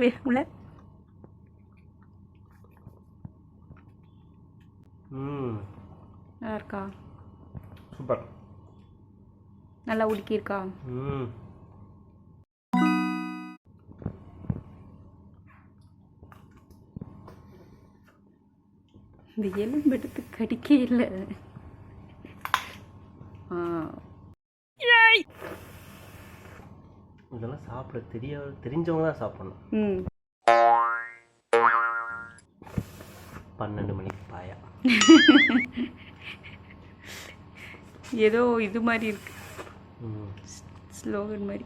Taste வேணும்ல நல்லா இருக்கா சூப்பர். நல்லா உடுக்கியிருக்கா இந்த எலும்பு எடுத்து கடிக்கே இல்லை. ஆ. இதெல்லாம் சாப்பிட தெரிய தெரிஞ்சவங்க தான் சாப்பிடணும். பன்னெண்டு மணிக்கு பாயா. ஏதோ இது மாதிரி இருக்கு. ஸ்லோகன் மாதிரி.